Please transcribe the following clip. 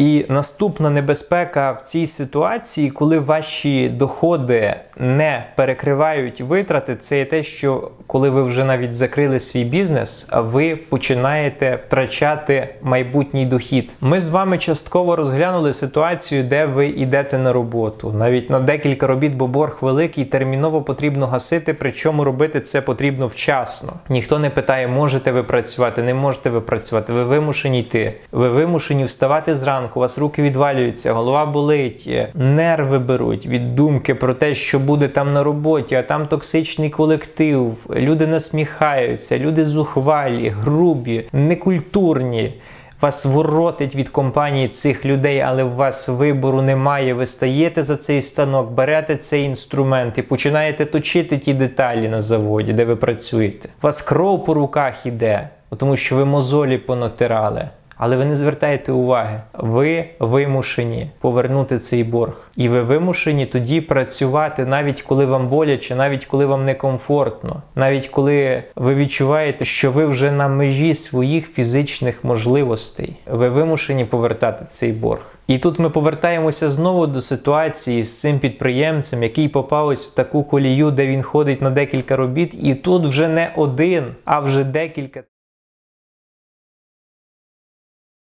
І наступна небезпека в цій ситуації, коли ваші доходи не перекривають витрати, це є те, що коли ви вже навіть закрили свій бізнес, ви починаєте втрачати майбутній дохід. Ми з вами частково розглянули ситуацію, де ви йдете на роботу, навіть на декілька робіт, бо борг великий, терміново потрібно гасити. Причому робити це потрібно вчасно. Ніхто не питає, можете ви працювати, не можете ви працювати. Ви вимушені йти. Ви вимушені вставати зранку. У вас руки відвалюються, голова болить, е, нерви беруть від думки про те, що буде там на роботі, а там токсичний колектив. Люди насміхаються, люди зухвалі, грубі, некультурні. Вас воротить від компанії цих людей, але у вас вибору немає. Ви стаєте за цей станок, берете цей інструмент і починаєте точити ті деталі на заводі, де ви працюєте. У вас кров по руках іде, тому що ви мозолі понатирали. Але ви не звертаєте уваги. Ви вимушені повернути цей борг. І ви вимушені тоді працювати, навіть коли вам боляче, навіть коли вам некомфортно, навіть коли ви відчуваєте, що ви вже на межі своїх фізичних можливостей. Ви вимушені повертати цей борг. І тут ми повертаємося знову до ситуації з цим підприємцем, який попав в таку колію, де він ходить на декілька робіт, і тут вже не один, а вже декілька.